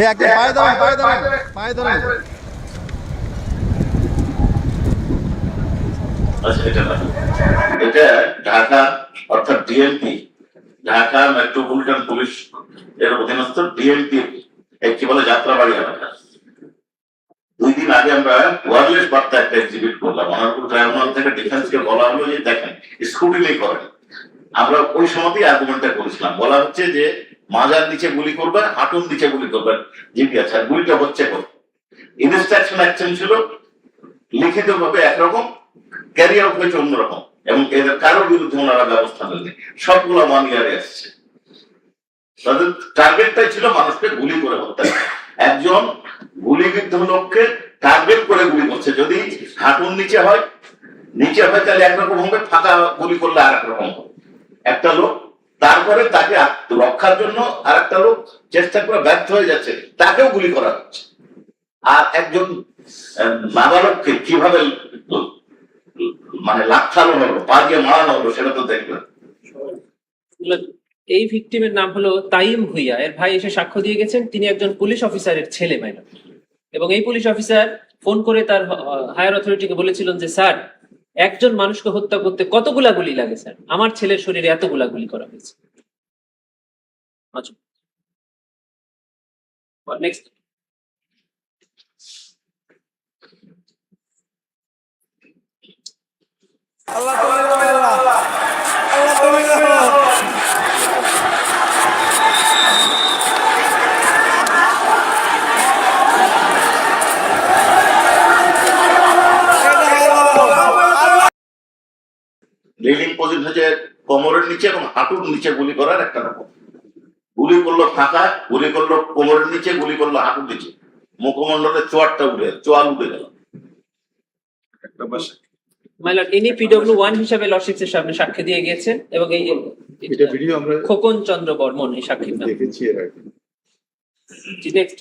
এই একটা পায়ে ধরেন পায়ে ধরেন পায়ে ধরেন আচ্ছা এটা ঢাকা অর্থাৎ ডিএমপি ঢাকা মেট্রোপলিটন পুলিশ এর অধীনস্থ ডিএমপি কি বলে যাত্রাবাড়ি এলাকা। দুই দিন আগে আমরা ওয়ারলেস বার্তা একটা এক্সিবিট করলাম। অনারপুর ট্রাইব্যুনাল থেকে ডিফেন্সকে বলা হলো যে দেখেন স্ক্রুটিনি করেন। আমরা ওই সময়তেই আর্গুমেন্টটা করেছিলাম। বলা হচ্ছে যে মাজার নিচে গুলি করবেন, হাঁটুর নিচে গুলি করবেন জিপি আছে গুলিটা হচ্ছে ইনস্ট্রাকশন অ্যাকশন ছিল লিখিত ভাবে একরকম, ক্যারিয়ার হয়েছে অন্যরকম, এবং এদের কারোর বিরুদ্ধে ওনারা ব্যবস্থা নেননি। সবগুলো ওয়ান ইয়ারে আসছে তাদের টার্গেটটাই ছিল মানুষকে গুলি করে হত্যা। একজন গুলিবিদ্ধ লোককে টার্গেট করে গুলি করছে। যদি হাঁটুর নিচে হয় নিচে হয় তাহলে একরকম হবে, ফাঁকা গুলি করলে আর রকম হবে। একটা লোক তারপরে তাকে রক্ষার জন্য আর একটা লোক চেষ্টা করে ব্যর্থ হয়ে যাচ্ছে, তাকেও গুলি করা হচ্ছে। আর একজন নাবালককে কীভাবে মানে লাথানো হলো, পা দিয়ে মারানো হলো, সেটা তো দেখবেন এই ভিকটিমের নাম হলো তাইম ভুইয়া। এর ভাই এসে সাক্ষ্য দিয়ে গেছেন, তিনি একজন পুলিশ অফিসারের ছেলে মাইনর এবং এই পুলিশ অফিসার ফোন করে তার হায়ার অথরিটিকে বলেছিলেন যে, স্যার একজন মানুষকে হত্যা করতে কতগুলা গুলি লাগে, স্যার? আমার ছেলের শরীরে এতগুলা গুলি করা হয়েছে। আচ্ছা। আল্লাহ আল্লাহ হচ্ছে কোমরের নিচে এবং হাঁটুর নিচে গুলি করার একটা রকম গুলি করল ফাঁকা গুলি করল কোমরের নিচে গুলি করল হাঁটুর নিচে মুখমণ্ডলের চোয়ারটা উঠে চোয়াল উঠে গেল একটা বাসা মাইলর ইনি পিডব্লিউ ওয়ান হিসাবে সামনে সাক্ষ্য দিয়ে গিয়েছেন এবং এই এটা ভিডিও আমরা খোকন চন্দ্র বর্মন এই সাক্ষীর নাম দেখেছি এর আগে নেক্সট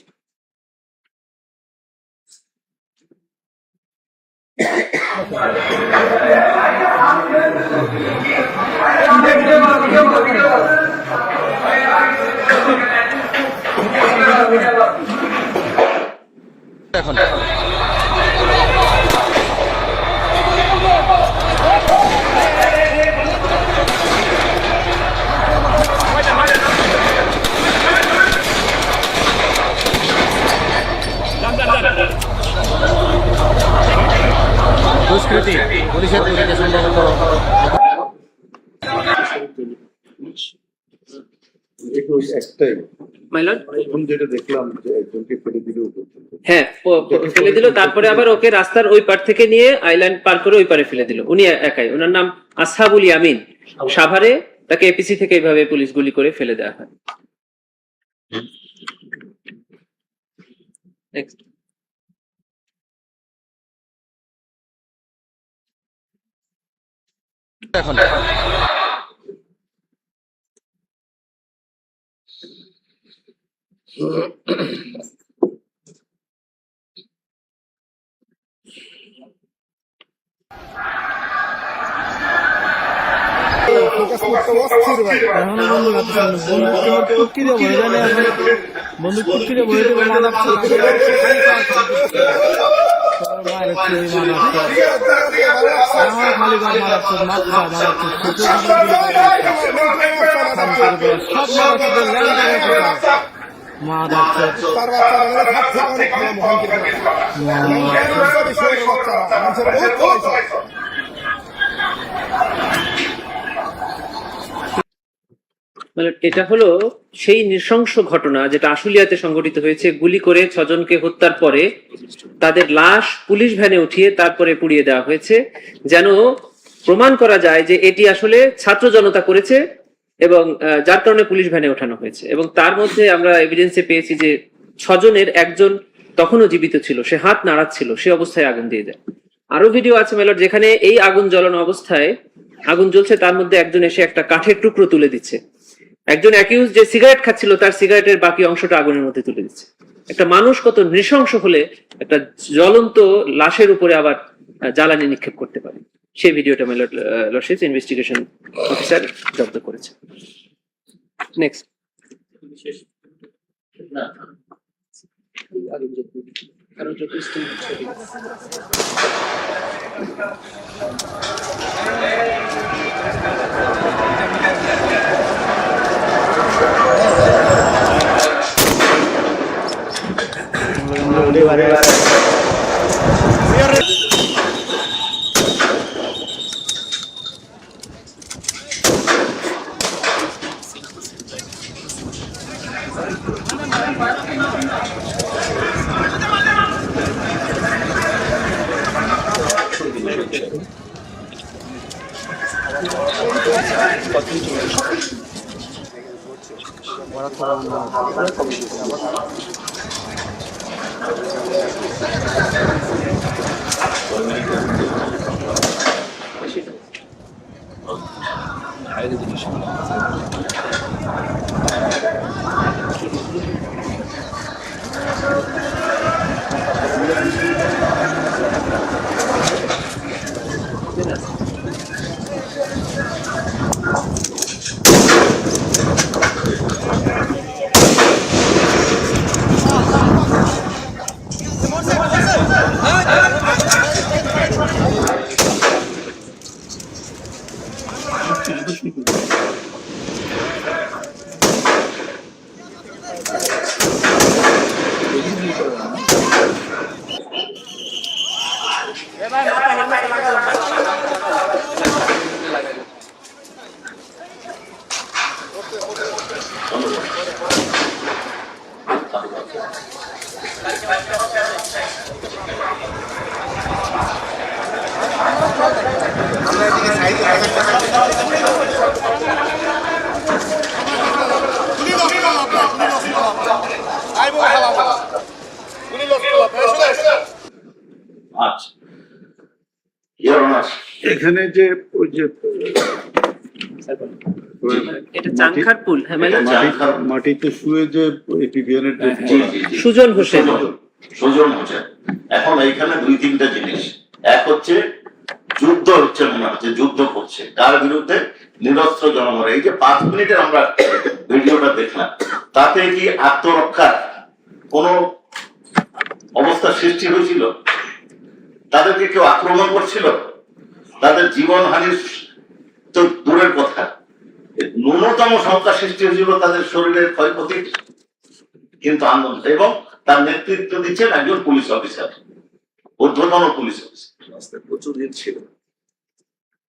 এখন দুষ্কৃতি পুলিশের দিকে সম্ভবত একটু একটাই মাইলর এখন যেটা দেখলাম যে একজনকে ফেলে দিলেও হ্যাঁ ফেলে দিল তারপরে আবার ওকে রাস্তার ওই পার থেকে নিয়ে আইল্যান্ড পার করে ওই পারে ফেলে দিল। উনি একাই। ওনার নাম আসহাবুল ইয়ামিন। সাভারে তাকে এপিসি থেকে এইভাবে পুলিশ গুলি করে ফেলে দেওয়া হয়। নেক্সট এখন এখনও বন্ধু কাটতেছে বন্ধু তোমার কুটকি দিয়ে ভরে যায় না এখন বন্ধু কুটকি দিয়ে ভরে দেবে মাদার খালি গান মারাচ্ছে মাত্রা মারাচ্ছে সব মারাচ্ছে মাদার মানে এটা হলো সেই নৃশংস ঘটনা যেটা আশুলিয়াতে সংঘটিত হয়েছে। গুলি করে ছজনকে হত্যার পরে তাদের লাশ পুলিশ ভ্যানে উঠিয়ে তারপরে পুড়িয়ে দেওয়া হয়েছে। যেন প্রমাণ করা যায় যে এটি আসলে ছাত্র জনতা করেছে এবং যার কারণে পুলিশ ভ্যানে ওঠানো হয়েছে। এবং তার মধ্যে আমরা এভিডেন্সে পেয়েছি যে ছজনের একজন তখনও জীবিত ছিল, সে হাত নাড়াচ্ছিল, সে অবস্থায় আগুন দিয়ে দেয়। আরও ভিডিও আছে মেলর যেখানে এই আগুন জ্বলানো অবস্থায় আগুন জ্বলছে, তার মধ্যে একজন এসে একটা কাঠের টুকরো তুলে দিচ্ছে। একজন অ্যাকিউজ যে সিগারেট খাচ্ছিল, তার সিগারেটের বাকি অংশটা আগুনের মধ্যে তুলে দিচ্ছে। একটা মানুষ কত নৃশংস হলে একটা জ্বলন্ত লাশের উপরে আবার জ্বালানি নিক্ষেপ করতে পারে। সেই ভিডিওটা মেলর লর্ডশিপ ইনভেস্টিগেশন অফিসার জব্দ করেছে। নেক্সট কারণ স্টিল এখানে যে ওই যে এটা চাংখার পুল হ্যাঁ মানে এটা মাটি- চাংখার- মাটিতে শুয়ে যে এপিভিএনের যে জি জি জি সুজন হোসেন। সুজন। সুজন হোসেন। এখন এইখানে দুই তিনটা জিনিস। এক হচ্ছে যুদ্ধ হচ্ছে মনে যুদ্ধ করছে। কার বিরুদ্ধে নিরস্ত্র জনগণ। এই যে পাঁচ মিনিটের আমরা ভিডিওটা দেখলাম তাতে কি আত্মরক্ষার কোন অবস্থা সৃষ্টি হয়েছিল? তাদেরকে কেউ আক্রমণ করছিল? তাদের জীবন হানির তো দূরের কথা। ন্যূনতম সংখ্যা সৃষ্টি হয়েছিল তাদের শরীরের ক্ষয়ক্ষতি কিন্তু আন্দোলন এবং তার নেতৃত্ব দিচ্ছেন একজন পুলিশ অফিসার ঊর্ধ্বতন পুলিশ অফিসার। প্রচুর ইট ছিল।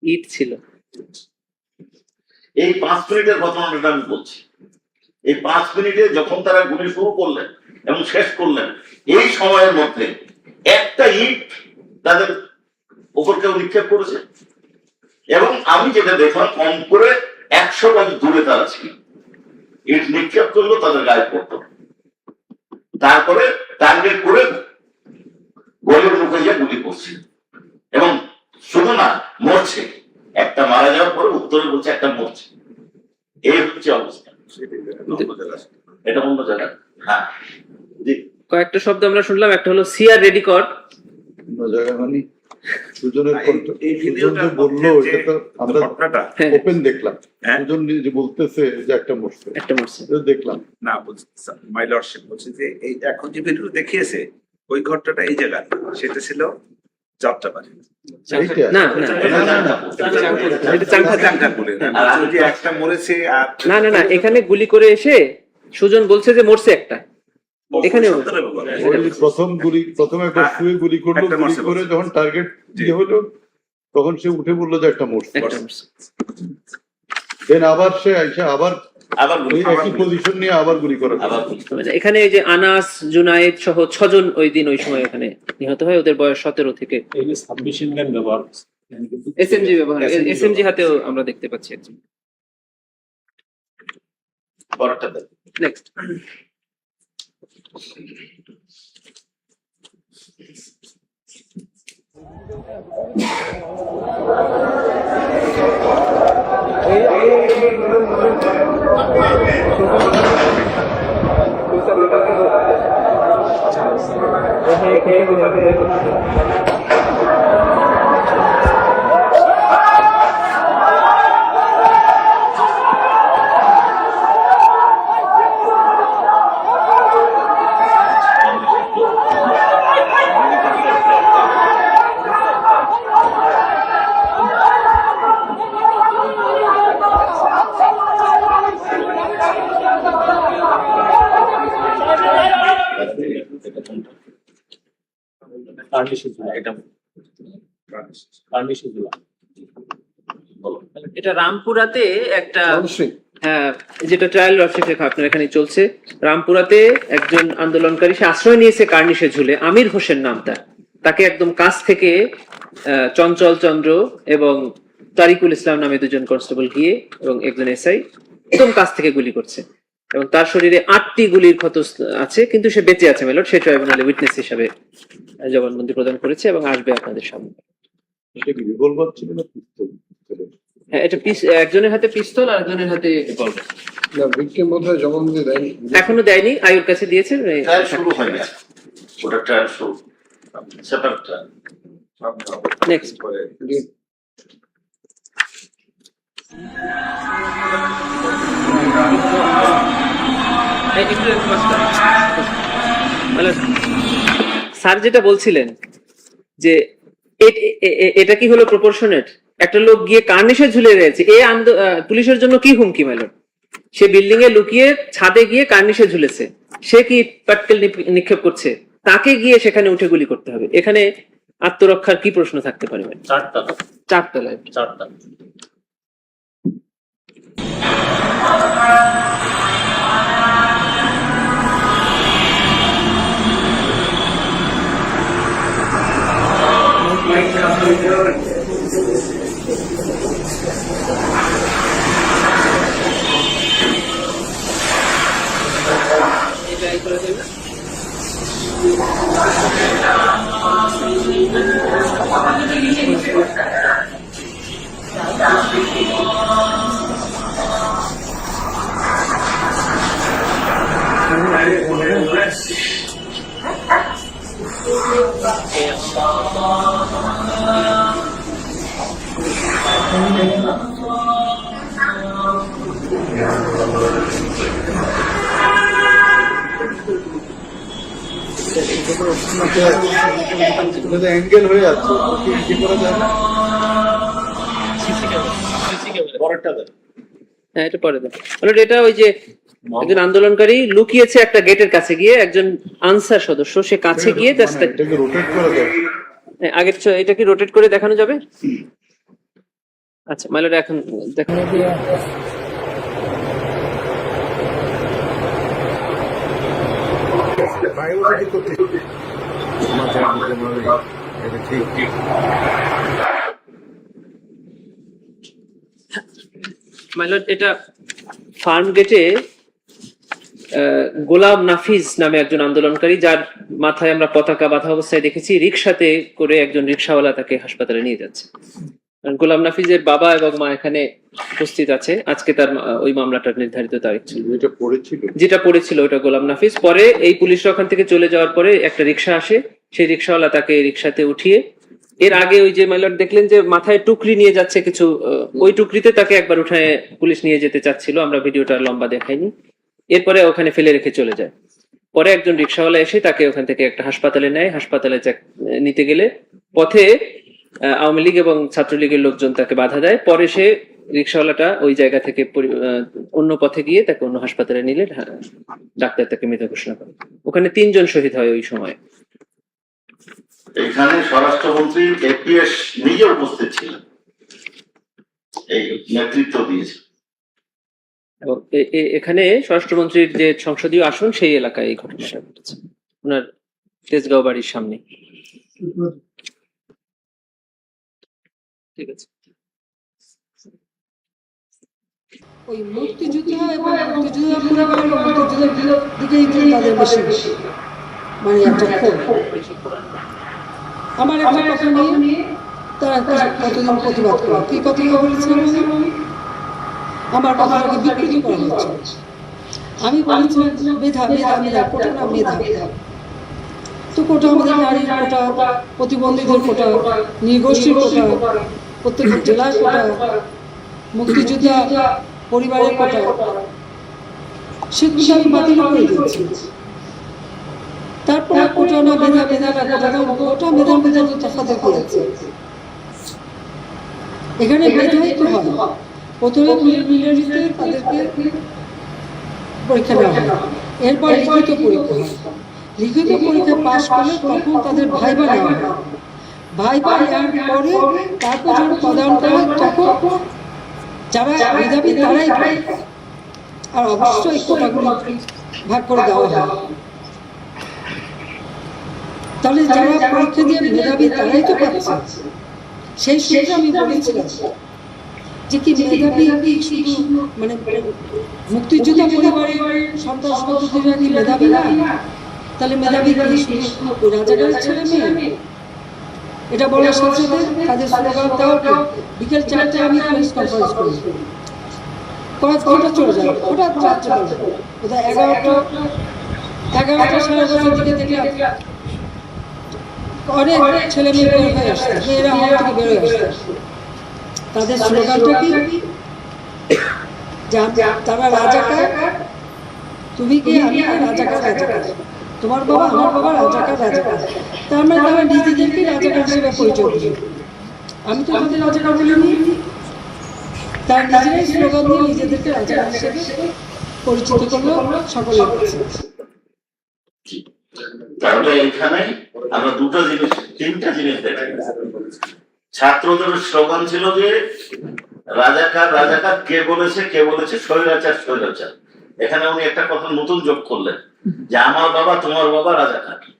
ইট ছিল। এই পাঁচ মিনিটের ঘটনাটা আমি বলছি। এই পাঁচ মিনিটে যখন তারা গুলি শুরু করলেন এবং শেষ করলেন এই সময়ের মধ্যে একটা ইট তাদের উপর কেউ নিক্ষেপ করেছে। এবং আমি যেটা দেখলাম কম করে একশো গজ দূরে তারা ছিল। ইট নিক্ষেপ করল তাদের গায়ে পড়তো। তারপরে টার্গেট করে গলির মুখে গিয়ে গুলি করছে। এবং শুধু না মরছে। একটা মারা যাওয়ার পরে উত্তরে বলছে একটা মরছে। এই হচ্ছে অবস্থা। এটা অন্য জায়গা হ্যাঁ। কয়েকটা শব্দ আমরা শুনলাম একটা হলো সিআর রেডি মানে সুজনের এই- যে বলল এটা তো আমরা ঘটনাটা হ্যাঁ ওপেন দেখলাম হ্যাঁ। সুজন যে বলতেছে যে একটা মরছে একটা মারছে দেখলাম না মাই লর্ডশিপ বলছে যে এই এখন যে ভিডিও দেখিয়েছে ওই ঘটনাটা এই জায়গা সেটা ছিল যাত্রাবাড়ি না না এটা জানতাম। এটা চাংখা চাঙ্গা বলে যে একটা মরেছে আর না না না এখানে গুলি করে এসে সুজন বলছে যে মরছে একটা এখানেও। সত্তরের ব্যাপার। ওই প্রথম গুলি প্রথমে একটা হ্যাঁ, শুয়ে গুলি করল গুলি করে যখন টার্গেট। ইয়ে হলো তখন সে উঠে বলল যে একটা একটা দেন আবার সে এসে আবার আবার গুলি ওই একই পজিশন নিয়ে আবার গুলি করে আবার গুলি। এখানে যে আনাস জুনায়েদ সহ ছজন ওই দিন ওই সময় এখানে নিহত হয় ওদের বয়স সতেরো থেকে এই যে ব্যবহার এসএমজি ব্যবহার এসএমজি হাতেও আমরা দেখতে পাচ্ছি। নেক্সট Thank জুলা বলো। এটা রামপুরাতে একটা হ্যাঁ যেটা ট্রায়াল রফিক আপনার এখানে চলছে। রামপুরাতে একজন আন্দোলনকারী সে আশ্রয় নিয়েছে কার্নিশে ঝুলে। আমির হোসেন নাম তার তাকে একদম কাছ থেকে আহ, চঞ্চল চন্দ্র এবং তারিকুল ইসলাম নামে দুজন কনস্টেবল গিয়ে এবং একজন এসআই একদম কাছ থেকে গুলি করছে। এবং তার শরীরে আটটি গুলির ক্ষত আছে কিন্তু সে বেঁচে আছে মেলট সে ট্রাইব্যুনালে উইটনেস হিসাবে জবানবন্দি প্রদান করেছে এবং আসবে আপনাদের সামনে। এটা কি রিভলভার ছিল না পিস্তল হ্যাঁ এটা পিস একজনের হাতে পিস্তল আর একজনের হাতে revolver। ভিক্টিম বোধহয় জবানবন্দি দেয়নি। এখনও দেয়নি আয়ুর কাছে দিয়েছে ট্রায়াল শুরু হয়নি ওটা ট্রায়াল শুরু। সেপারেট ট্রায়াল একটু মানে স্যার যেটা বলছিলেন যে এটা কি হলো প্রপোর্শনেট একটা লোক গিয়ে কার্নিশে ঝুলে রয়েছে। এ পুলিশের জন্য কি হুমকি মেলো? সে বিল্ডিং এ লুকিয়ে ছাদে গিয়ে কার্নিশে ঝুলেছে। সে কি পাটকেল নিক্ষেপ করছে? তাকে গিয়ে সেখানে উঠে গুলি করতে হবে। এখানে আত্মরক্ষার কি প্রশ্ন থাকতে পারে ম্যাডাম? চারটা। চারতলায় চারটা অ্যাঙ্গেল হয়ে যাচ্ছে কি কি করা যায় না পরেরটা দেন হ্যাঁ এটা পরে দেন অলরেডি এটা ওই যে একজন আন্দোলনকারী লুকিয়েছে একটা গেটের কাছে গিয়ে একজন আনসার সদস্য সে কাছে গিয়ে জাস্ট মানে যায়। আগের এটা কি রোটেট করে দেখানো যাবে? আচ্ছা মাইলর এখন দেখানো এটা ফার্ম গেটে গোলাম নাফিজ নামে একজন আন্দোলনকারী যার মাথায় আমরা পতাকা বাঁধা অবস্থায় দেখেছি রিক্সাতে করে একজন রিক্সাওয়ালা তাকে হাসপাতালে নিয়ে যাচ্ছে। গোলাম নাফিজের বাবা এবং মা এখানে উপস্থিত আছে। আজকে তার ওই মামলাটার নির্ধারিত তারিখ ছিল। যেটা পড়েছিল? ওটা গোলাম নাফিজ। পরে এই পুলিশরা ওখান থেকে চলে যাওয়ার পরে একটা রিক্সা আসে। সেই রিক্সাওয়ালা তাকে রিক্সাতে উঠিয়ে এর আগে ওই যে মাইলট দেখলেন যে মাথায় টুকরি নিয়ে যাচ্ছে কিছু ওই টুকরিতে তাকে একবার উঠায় পুলিশ নিয়ে যেতে চাচ্ছিল। আমরা ভিডিওটা লম্বা দেখাইনি। এরপরে ওখানে ফেলে রেখে চলে যায়। পরে একজন রিক্সাওয়ালা এসে তাকে ওখান থেকে একটা হাসপাতালে নেয়। হাসপাতালে নিতে গেলে পথে আওয়ামী লীগ এবং ছাত্রলীগের লোকজন তাকে বাধা দেয়। পরে সে রিক্সাওয়ালাটা ওই জায়গা থেকে অন্য পথে গিয়ে তাকে অন্য হাসপাতালে নিলে ডাক্তার তাকে মৃত ঘোষণা করে। ওখানে তিনজন শহীদ হয় ওই সময়। এখানে স্বরাষ্ট্রমন্ত্রী এপিএস নিজে উপস্থিত ছিলেন। এই নেতৃত্ব দিয়েছে এবং এখানে স্বরাষ্ট্রমন্ত্রীর যে সংসদীয় আসন, সেই এলাকায় এই ঘটনাটা ঘটেছে। ওনার তেজগাঁও বাড়ির সামনে। ঠিক আছে। আমার একটা কথা নিয়ে তারা কতদিন প্রতিবাদ করে? কি কথা আমি? আমার কথাটাকে বিকৃতি করা হচ্ছে আমি বলেছিলাম মেধা মেধা মেধা, কোটা না মেধা। তো কোটা আমাদের নারীর কোটা, প্রতিবন্ধীদের কোটা, নির্গোষ্ঠীর কোটা প্রত্যেক জেলার কোটা, মুক্তিযোদ্ধা পরিবারের কথা সেগুলো আমি বাতিল করে দিয়েছি। তারপর ওটা না মেধা মেধা না কোটা না ওটা মেধা তো তফাৎ হয়ে এখানে মেধাই তো হয়। প্রথমে মিলিটারিতে তাদেরকে পরীক্ষা নেওয়া হয়। এরপর লিখিত পরীক্ষা হয়। লিখিত পরীক্ষা পাশ করলে তখন তাদের ভাইবা নেওয়া হয়। ভাইবা নেওয়ার পরে তারপর যখন প্রদান করা হয়, তখন যারা মেধাবী তারাই আর অবশ্যই কোটাগুলি ভাগ করে দেওয়া হয়। তাহলে যারা পরীক্ষা দিয়ে মেধাবী তারাই তো পাচ্ছে সেই সূত্রে আমি বলেছিলাম যে কি মেধাবী শুধু মানে মুক্তিযোদ্ধা পরিবারের সন্তান সন্ততিরা কি মেধাবী না তাহলে মেধাবী কি শুধু রাজাকারের ছেলে মেয়ে? এটা বলার সাথে সাথে তাদের স্লোগান দেওয়া বিকেল চারটে আমি প্রেস কনফারেন্স করি। কয়েক ঘণ্টা চলে যায়, হঠাৎ রাত চলে যায়। কোথায় এগারোটা এগারোটা সাড়ে এগারোটার দিকে দেখলাম অনেক ছেলে মেয়ে বের হয়ে আসছে, মেয়েরা আমার থেকে বেরোয় আসছে। তাদের স্লোগানটা কি? তারা রাজাকার, তুমি কি আমি রাজাকার রাজাকার? তোমার বাবা আমার বাবা রাজাকার রাজাকার। তার মানে তারা নিজেদেরকে রাজাকার হিসেবে পরিচয় দিল। আমি তো তাদের রাজাকার বলিনি। তার নিজেরাই স্লোগান দিয়ে নিজেদেরকে রাজাকার হিসেবে পরিচিত করল সকলের কাছে। তাহলে এখানে আমরা দুটো জিনিস, তিনটা জিনিস দেখি ছাত্রদের স্লোগান ছিল যে, রাজাকার রাজাকার, কে বলেছে কে বলেছে, স্বৈরাচার স্বৈরাচার। এখানে উনি একটা কথা নতুন যোগ করলেন, যে আমার বাবা, তোমার বাবা রাজাকার।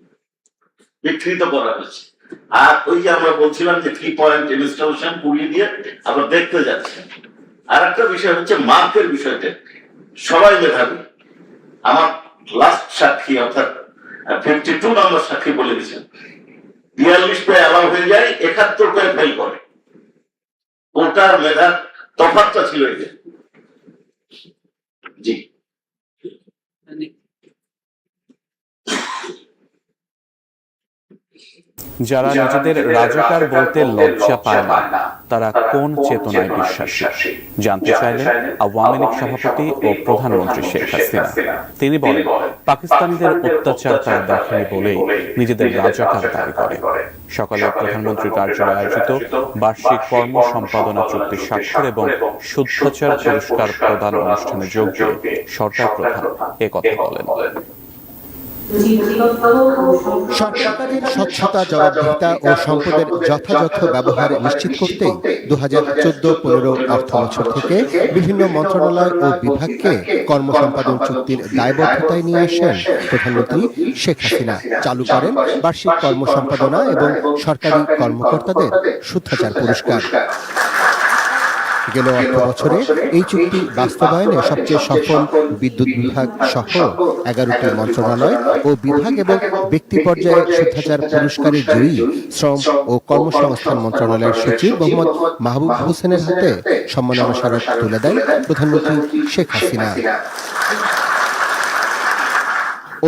বিকৃত করা হয়েছে। আর ওই যে আমরা বলছিলাম যে থ্রি পয়েন্ট ইনস্টলেশন পুড়িয়ে দিয়ে আমরা দেখতে যাচ্ছি। আর একটা বিষয় হচ্ছে মার্কের বিষয়টা। সবাই মেধাবী। আমার লাস্ট সাক্ষী, অর্থাৎ ফিফটি টু নম্বর সাক্ষী বলে দিয়েছেন। বিয়াল্লিশ পেয়ে অ্যালাউ হয়ে যায় একাত্তর পেয়ে ফেল করে। ওটার মেধার তফাতটা ছিল এই যে। জি যারা নিজেদের রাজাকার বলতে লজ্জা পায় না তারা কোন চেতনায় বিশ্বাসী? জানতে চাইলেন আওয়ামী লীগ সভাপতি ও প্রধানমন্ত্রী শেখ হাসিনা। তিনি বলেন পাকিস্তানিদের অত্যাচার তারা দেখেনি বলেই নিজেদের রাজাকার দাবি করে। সকালে প্রধানমন্ত্রী কার্যালয়ে আয়োজিত বার্ষিক কর্ম সম্পাদনা চুক্তি স্বাক্ষর এবং শুদ্ধাচার পুরস্কার প্রদান অনুষ্ঠানে যোগ দিয়ে সরকার প্রধান একথা বলেন। স্বচ্ছতা, জবাবদিহিতা ও সম্পদের যথাযথ ব্যবহার নিশ্চিত করতেই দু হাজার চোদ্দ, পনেরো অর্থ বছর থেকে বিভিন্ন মন্ত্রণালয় ও বিভাগকে কর্মসম্পাদন চুক্তির দায়বদ্ধতায় নিয়ে আসেন প্রধানমন্ত্রী শেখ হাসিনা। চালু করেন বার্ষিক কর্মসম্পাদনা এবং সরকারি কর্মকর্তাদের শুদ্ধাচার পুরস্কার। গেল অর্থ বছরে এই চুক্তি বাস্তবায়নে সবচেয়ে সফল বিদ্যুৎ বিভাগ সহ এগারোটি মন্ত্রণালয় ও বিভাগ এবং ব্যক্তি পর্যায়ে শুদ্ধাচার পুরস্কারের জয়ী শ্রম ও কর্মসংস্থান মন্ত্রণালয়ের সচিব মোহাম্মদ মাহবুব হোসেনের হাতে সম্মাননা স্মারক তুলে দেন প্রধানমন্ত্রী শেখ হাসিনা।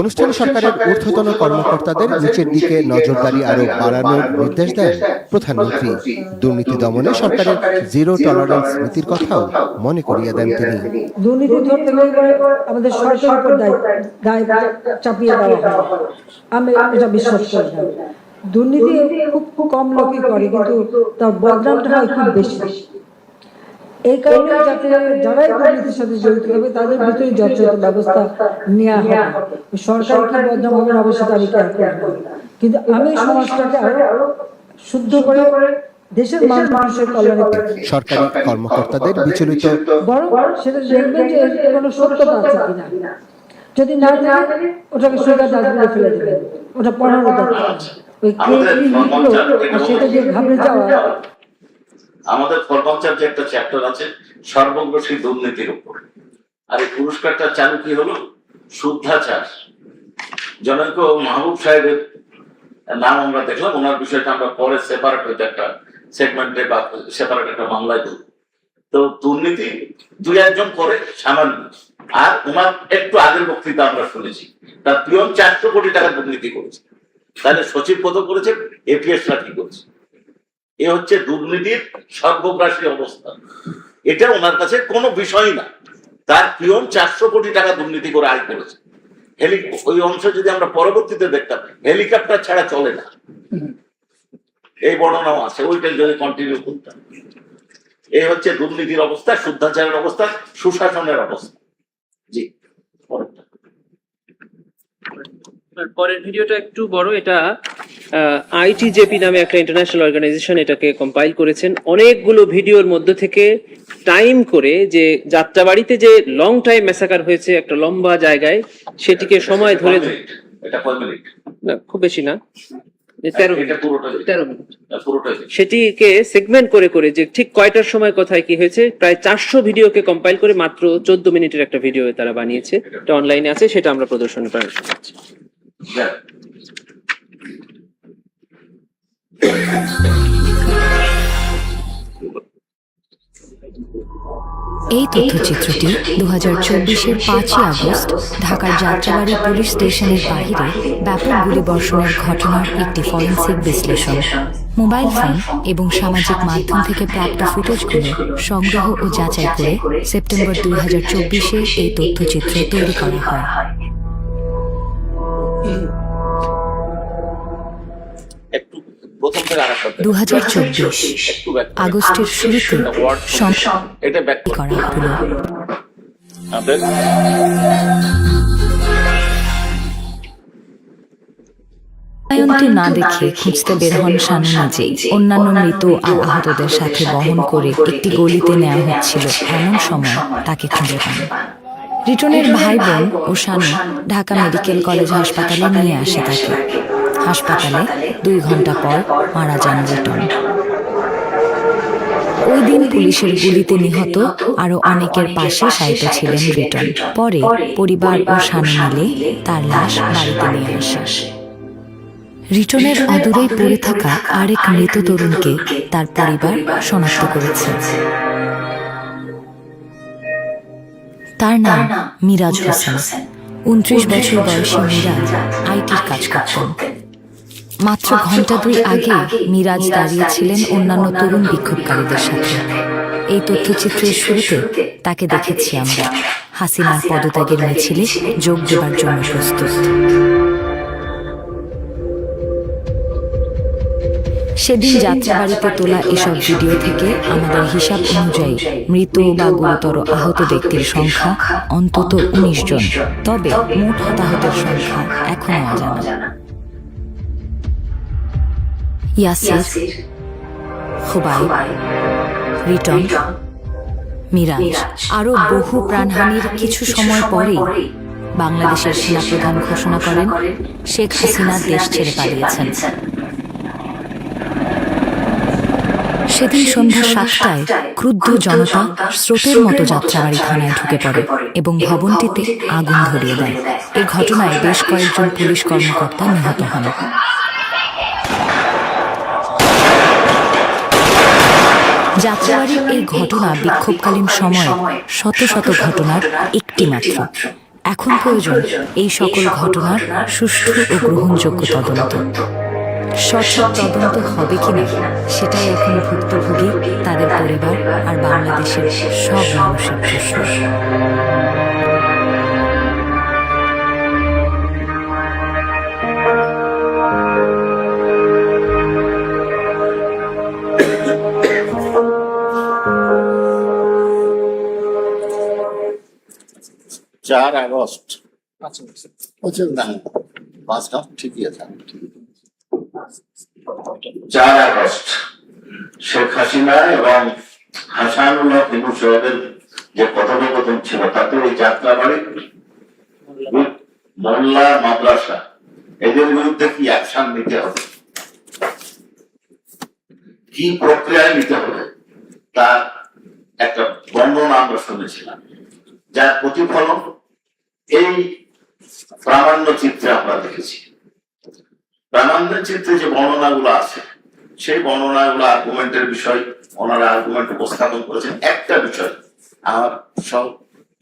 অনুষ্ঠানে সরকারের ঊর্ধ্বতন কর্মকর্তাদের নিচের দিকে নজরদারি আরও বাড়ানোর নির্দেশ দেন প্রধানমন্ত্রী। দুর্নীতি দমনে সরকারের জিরো টলারেন্স নীতির কথাও মনে করিয়ে দেন তিনি। দুর্নীতি ধরতে গেলে আমাদের সরকারের উপর দায় চাপিয়ে দেওয়া হয়। আমি এটা বিশ্বাস করি দুর্নীতি খুব কম লোকই করে, কিন্তু তার বদনামটা হয় খুব বেশি। এই কারণে যাতে যারাই দুর্নীতির সাথে জড়িত হবে তাদের ভিতরে যথাযথ ব্যবস্থা নেওয়া হবে। সরকার কি বদনাম হবে না হবে সেটা আমি কেয়ার করব কিন্তু আমি সমাজটাকে আরও শুদ্ধ করে দেশের মানুষের কল্যাণে সরকারি কর্মকর্তাদের বিচলিত বরং সেটা দেখবেন যে কোনো সত্যতা আছে কিনা। যদি না থাকে ওটাকে সোজা ডাস্টবিনে ফেলে দেবেন ওটা পড়ানো দরকার ওই কে কি লিখলো আর সেটা দিয়ে ঘাবড়ে যাওয়া আমাদের কর্মচার যে একটা চ্যাপ্টার আছে সর্বগ্রসী দুর্নীতির উপর। আর এই পুরস্কারটা চালু কি হলো? শুদ্ধাচার। জনৈক মাহবুব সাহেবের নাম আমরা দেখলাম, ওনার বিষয়টা আমরা পরে সেপারেট হইতে একটা সেগমেন্টে বা সেপারেট একটা মামলায় দেব তো দুর্নীতি দুই একজন করে, সামান্য। আর ওনার একটু আগের বক্তৃতা আমরা শুনেছি। তার পিয়ন চারশো কোটি টাকা দুর্নীতি করেছে। তাহলে সচিব কত করেছে এপিএস কি করেছে? এ হচ্ছে দুর্নীতির সর্বগ্রাসী অবস্থা। এটা ওনার কাছে কোনো বিষয় না। তার পিয়ন চারশো কোটি টাকা দুর্নীতি করে আয় করেছে। হেলি ওই অংশ যদি আমরা পরবর্তীতে দেখতাম, হেলিকপ্টার ছাড়া চলে না। এই বর্ণনাও আছে, ওইটাই যদি কন্টিনিউ করতাম। এই হচ্ছে দুর্নীতির অবস্থা, শুদ্ধাচারের অবস্থা, সুশাসনের অবস্থা। জি পরের ভিডিওটা একটু বড়, এটা আইটিজেপি নামে একটা ইন্টারন্যাশনাল অর্গানাইজেশন এটাকে কম্পাইল করেছেন। অনেকগুলো ভিডিওর মধ্যে থেকে টাইম করে যে যাত্রাবাড়িতে যে লং টাইম মেসাকার হয়েছে একটা লম্বা জায়গায় সেটিকে সময় ধরে না খুব বেশি না। সেটিকে সেগমেন্ট করে করে যে ঠিক কয়টার সময় কোথায় কি হয়েছে প্রায় চারশো ভিডিওকে কম্পাইল করে মাত্র চোদ্দ মিনিটের একটা ভিডিও তারা বানিয়েছে। এটা অনলাইনে আছে সেটা আমরা প্রদর্শন করার এই তথ্যচিত্রটি দু হাজার চব্বিশের পাঁচই আগস্ট ঢাকার যাত্রাবাড়ি পুলিশ স্টেশনের বাহিরে ব্যাপক গুলিবর্ষণের ঘটনার একটি ফরেন্সিক বিশ্লেষণ। মোবাইল ফোন এবং সামাজিক মাধ্যম থেকে প্রাপ্ত ফুটেজগুলো সংগ্রহ ও যাচাই করে সেপ্টেম্বর দুই হাজার চব্বিশে এই তথ্যচিত্র তৈরি করা হয়। 2024 আগস্টের শুরুতে এটা ব্যক্তি করা হলো। আয়নটি না দেখে খুঁজতে বের হন সানা নিজেই অন্যান্য মৃত আর আহতদের সাথে বহন করে একটি গলিতে নেওয়া হচ্ছিল এমন সময় তাকে খুঁজে পান। রিটনের ভাই বোন ও শানু ঢাকা মেডিকেল কলেজ হাসপাতালে নিয়ে আসে তাকে। হাসপাতালে দুই ঘণ্টা পর মারা যান রিটন ওই দিন পুলিশের গুলিতে নিহত আরও অনেকের পাশে শায়িত ছিলেন রিটন পরে পরিবার ও শানু মিলে তার লাশ বাড়িতে নিয়ে আসে। রিটনের অদূরেই পড়ে থাকা আরেক মৃত তরুণকে তার পরিবার শনাক্ত করেছে। তার নাম মিরাজ হোসেন। উনত্রিশ বছর বয়সী মিরাজ আইটির কাজ করতেন। মাত্র ঘণ্টা দুই আগে মিরাজ দাঁড়িয়েছিলেন অন্যান্য তরুণ বিক্ষোভকারীদের সাথে। এই তথ্যচিত্রের শুরুতে তাকে দেখেছি আমরা। হাসিনার পদত্যাগের মিছিলে যোগ দেবার জন্য প্রস্তুত। সেদিন যাত্রাবাড়িতে তোলা এসব ভিডিও থেকে আমাদের হিসাব অনুযায়ী মৃত বা গুরুতর আহত ব্যক্তির সংখ্যা অন্তত উনিশ জন। তবে মোট হতাহতের সংখ্যা এখনও অজানা। ইয়াসির খুবাই রিটন মিরাজ আরও বহু প্রাণহানির কিছু সময় পরেই বাংলাদেশের সেনাপ্রধান ঘোষণা করেন শেখ হাসিনা দেশ ছেড়ে পালিয়েছেন। সেদিন সন্ধ্যা সাতটায় ক্রুদ্ধ জনতা স্রোতের মতো যাত্রাবাড়ি থানায় ঢুকে পড়ে এবং ভবনটিতে আগুন ধরিয়ে দেয়। এই ঘটনায় বেশ কয়েকজন পুলিশ কর্মকর্তা নিহত হন। যাত্রাবাড়ির এই ঘটনা বিক্ষোভকালীন সময়ে শত শত ঘটনার একটি মাত্র। এখন প্রয়োজন এই সকল ঘটনার সুষ্ঠু ও গ্রহণযোগ্য তদন্ত। সঠিক তদন্ত হবে কিনা সেটাই এখন ভুক্তভোগী, তাদের পরিবার আর বাংলাদেশের সব মানুষের প্রশ্ন। চার আগস্ট। না পাঁচটা ঠিকই আছে। চার আগস্ট শেখ হাসিনা এবং হাসানুল্লাহ হিন্দু সাহেবের যে কথোপকথন ছিল তাতে এই যাত্রাবাড়ি মোল্লা মাদ্রাসা এদের বিরুদ্ধে কি অ্যাকশন নিতে হবে? কি প্রক্রিয়ায় নিতে হবে? তার একটা বর্ণনা আমরা শুনেছিলাম। যার প্রতিফলন এই প্রামাণ্য চিত্রে আমরা দেখেছি। প্রামাণ্য চিত্রে যে বর্ণনাগুলো আছে, সেই বর্ণনাগুলো আর্গুমেন্টের বিষয়, ওনারা আর্গুমেন্ট উপস্থাপন করেছেন। একটা বিষয় আমার সব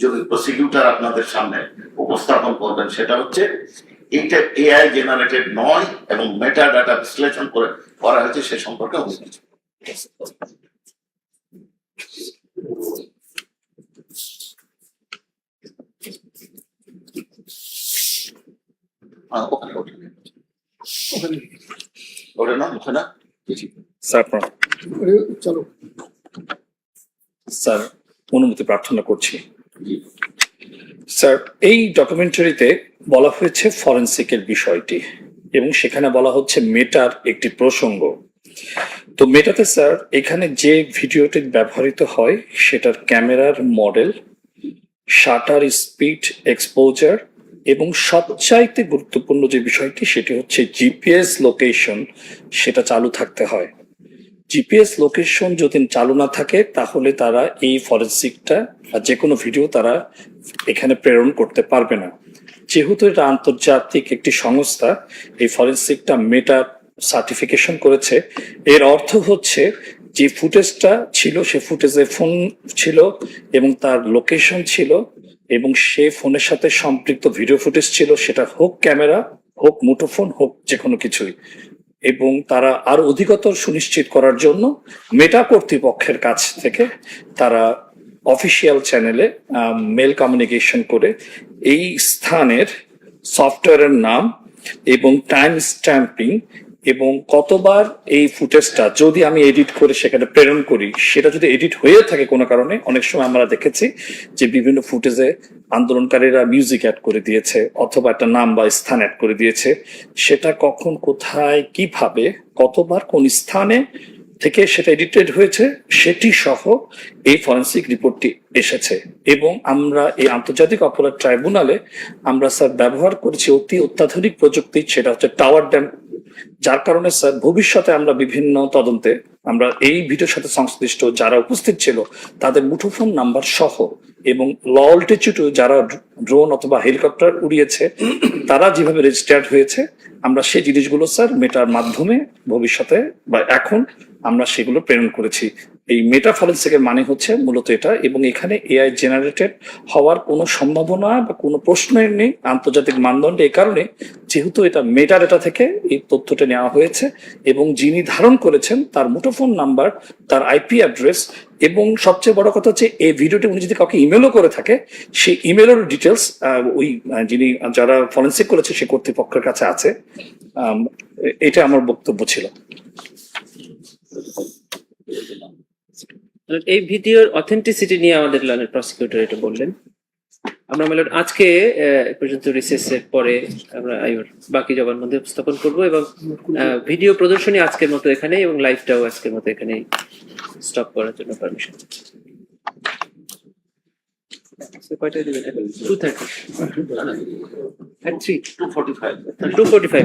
যদি প্রসিকিউটর আপনাদের সামনে উপস্থাপন করবেন, সেটা হচ্ছে এইটা এআই জেনারেটেড নয় এবং মেটা ডাটা বিশ্লেষণ করে করা হয়েছে, সে সম্পর্কে অনেক কিছু আহ, ওখানে ওখানে। ওখানে। ওটা না ওখানে স্যার চলো। স্যার অনুমতি প্রার্থনা করছি। স্যার এই ডকুমেন্টারিতে বলা হয়েছে ফরেন্সিকের বিষয়টি এবং সেখানে বলা হচ্ছে মেটার একটি প্রসঙ্গ। তো মেটাতে স্যার এখানে যে ভিডিওটি ব্যবহৃত হয় সেটার ক্যামেরার মডেল শাটার স্পিড এক্সপোজার এবং সবচাইতে গুরুত্বপূর্ণ যে বিষয়টি, সেটি হচ্ছে জিপিএস লোকেশন সেটা চালু থাকতে হয়। জিপিএস লোকেশন যদি চালু না থাকে, তাহলে তারা এই ফরেন্সিকটা বা যে কোনো ভিডিও তারা এখানে প্রেরণ করতে পারবে না। যেহেতু এটা আন্তর্জাতিক একটি সংস্থা, এই ফরেন্সিকটা মেটা সার্টিফিকেশন করেছে। এর অর্থ হচ্ছে যে ফুটেজটা ছিল, সে ফুটেজে ফোন ছিল এবং তার লোকেশন ছিল। এবং সে ফোনের সাথে সম্পৃক্ত ভিডিও ফুটেজ ছিল, সেটা হোক ক্যামেরা, হোক মুঠোফোন, হোক যে কোনো কিছুই। এবং তারা আরও অধিকতর সুনিশ্চিত করার জন্য মেটা কর্তৃপক্ষের কাছ থেকে তারা অফিসিয়াল চ্যানেলে মেল কমিউনিকেশন করে এই স্থানের সফটওয়্যারের নাম এবং টাইম স্ট্যাম্পিং এবং কতবার এই ফুটেজটা যদি আমি এডিট করে সেখানে প্রেরণ করি, সেটা যদি এডিট হয়ে থাকে কোনো কারণে, অনেক সময় আমরা দেখেছি যে বিভিন্ন ফুটেজে আন্দোলনকারীরা মিউজিক অ্যাড করে দিয়েছে অথবা একটা নাম বা স্থান অ্যাড করে দিয়েছে। সেটা কখন, কোথায়, কীভাবে, কতবার কোন স্থানে থেকে সেটা এডিটেড হয়েছে, সেটি সহ এই ফরেন্সিক রিপোর্টটি এসেছে। এবং আমরা এই আন্তর্জাতিক অপরাধ ট্রাইব্যুনালে আমরা স্যার ব্যবহার করেছি অতি অত্যাধুনিক প্রযুক্তি, সেটা হচ্ছে টাওয়ার ড্যাম যার কারণে স্যার ভবিষ্যতে আমরা বিভিন্ন তদন্তে আমরা এই ভিডিওর সাথে সংশ্লিষ্ট যারা উপস্থিত ছিল, তাদের মুঠোফোন নাম্বার সহ এবং ল অল্টিচিউডে যারা ড্রোন অথবা হেলিকপ্টার উড়িয়েছে, তারা যেভাবে রেজিস্টার্ড হয়েছে, আমরা সেই জিনিসগুলো স্যার মেটার মাধ্যমে ভবিষ্যতে বা এখন আমরা সেগুলো প্রেরণ করেছি। এই মেটা ফরেন্সিকের মানে হচ্ছে মূলত এটা এবং এখানে এআই জেনারেটেড হওয়ার কোনো সম্ভাবনা বা কোনো প্রশ্নের নেই। আন্তর্জাতিক মানদণ্ডে এই কারণে যেহেতু এটা মেটা ডেটা থেকে এই তথ্যটা নেওয়া হয়েছে এবং যিনি ধারণ করেছেন তার মুঠোফোন নাম্বার, তার আইপি অ্যাড্রেস এবং সবচেয়ে বড় কথা হচ্ছে এই ভিডিওটি উনি যদি কাউকে ইমেলও করে থাকে, সেই ইমেলের ডিটেলস ওই যিনি, যারা ফরেন্সিক করেছে সে কর্তৃপক্ষের কাছে আছে। এটা আমার বক্তব্য ছিল। এই ভিডিওর অথেন্টিসিটি নিয়ে আমাদের লানের প্রসিকিউটর এটা বললেন। আমরা মেলট আজকে পর্যন্ত রিসেসের পরে আমরা আইওর বাকি জবানবন্দি উপস্থাপন করব এবং ভিডিও প্রদর্শনী আজকের মতো এখানে এবং লাইভটাও আজকের মতো এখানে স্টপ করার জন্য permission two thirty two forty five two forty five